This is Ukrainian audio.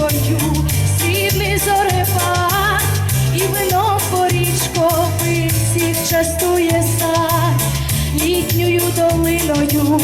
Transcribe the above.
тобою, світлі зорива, і вино порічко всіх частує сад літньою долиною.